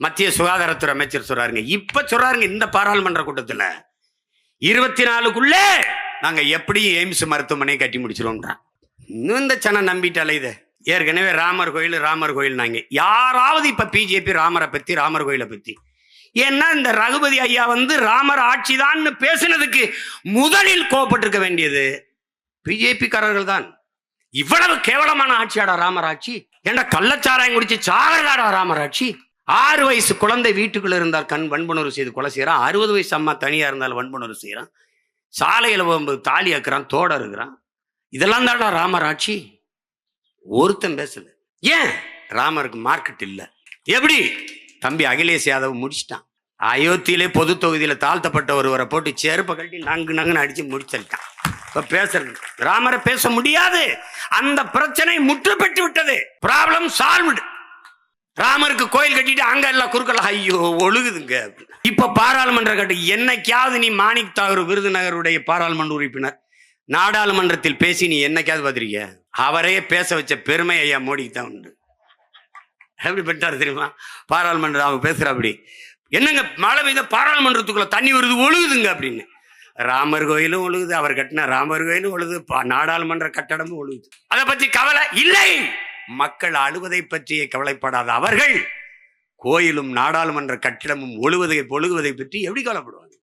மத்திய சுகாதாரத்துறை அமைச்சர் சொல்றாருங்க. இப்ப சொல்றாருங்க இந்த பாராளுமன்ற கூட்டத்துல. இருபத்தி நாலுக்குள்ளே நாங்க எப்படியும் எய்ம்ஸ் மருத்துவமனை கட்டி முடிச்சிருவோம்ன்றான் இன்னும் இந்த சனம் நம்பிட்டாலே இதை. ஏற்கனவே ராமர் கோயில் ராமர் கோயில் நாங்க யாராவது இப்ப பிஜேபி ராமரை பத்தி ராமர் கோயிலை பத்தி. ஏன்னா இந்த ரகுபதி ஐயா வந்து ராமர் ஆட்சிதான்னு பேசினதுக்கு முதலில் கோவப்பட்டிருக்க வேண்டியது பிஜேபிக்காரர்கள் தான் இவ்வளவு கேவலமான ஆட்சியாடா ராமராட்சி ஏன்டா கள்ளச்சாராயம் குடிச்சு சாகராடா ராமராட்சி ஆறு வயசு குழந்தை வீட்டுக்குள்ள இருந்தால் கண் வன்புணர்வு செய்து கொலை செய்யறான் அறுபது வயசு அம்மா தனியா இருந்தால் வன்புணர்வு செய்யறான் சாலையில போகும்போது தாலி ஆக்குறான் தோட இருக்கிறான் இதெல்லாம் தாண்டா ராமர் ஆட்சி ஒருத்தன் பேசல. ஏன்? ராமருக்கு மார்க்கெட் இல்லை. எப்படி? தம்பி அகிலேஷ் யாதவ் முடிச்சிட்டான். அயோத்தியிலே பொது தொகுதியில தாழ்த்தப்பட்ட ஒருவரை போட்டு செருப்பை கட்டி நங்கு நங்குன்னு அடிச்சு முடிச்சிருக்கான். இப்ப பேசுறது ராமரை பேச முடியாது. அந்த பிரச்சனை முற்றுப்பெற்று விட்டது. ப்ராப்ளம் சால்வ்டு ராமருக்கு கோயில் கட்டிட்டு அங்க எல்லாம் குறுக்கல. ஐயோ ஒழுகுதுங்க. இப்ப பாராளுமன்ற கட்டு என்னைக்காவது நீ மாணிக் தாகூர் விருதுநகருடைய பாராளுமன்ற உறுப்பினர் நாடாளுமன்றத்தில் பேசி நீ என்னைக்காவது பார்த்திருக்கிய? அவரையே பேச வச்ச பெருமை ஐயா மோடிக்கு தான் உண்டு. எப்படி பெற்றார் தெரியுமா? பாராளுமன்றம் அவங்க பேசுற அப்படி. என்னங்க மழை பெய்த பாராளுமன்றத்துக்குள்ள தண்ணி வருது ஒழுகுதுங்க அப்படின்னு. ராமர் கோயிலும் ஒழுகுது அவர் கட்டின ராமர் கோயிலும் ஒழுகுது பா- நாடாளுமன்ற கட்டடமும் ஒழுகுது. அதை பத்தி கவலை இல்லை. மக்கள் அழுவதை பற்றியே கவலைப்படாத அவர்கள் கோயிலும் நாடாளுமன்ற கட்டிடமும் ஒழுவதை ஒழுகுவதை பற்றி எப்படி கவலைப்படுவாங்க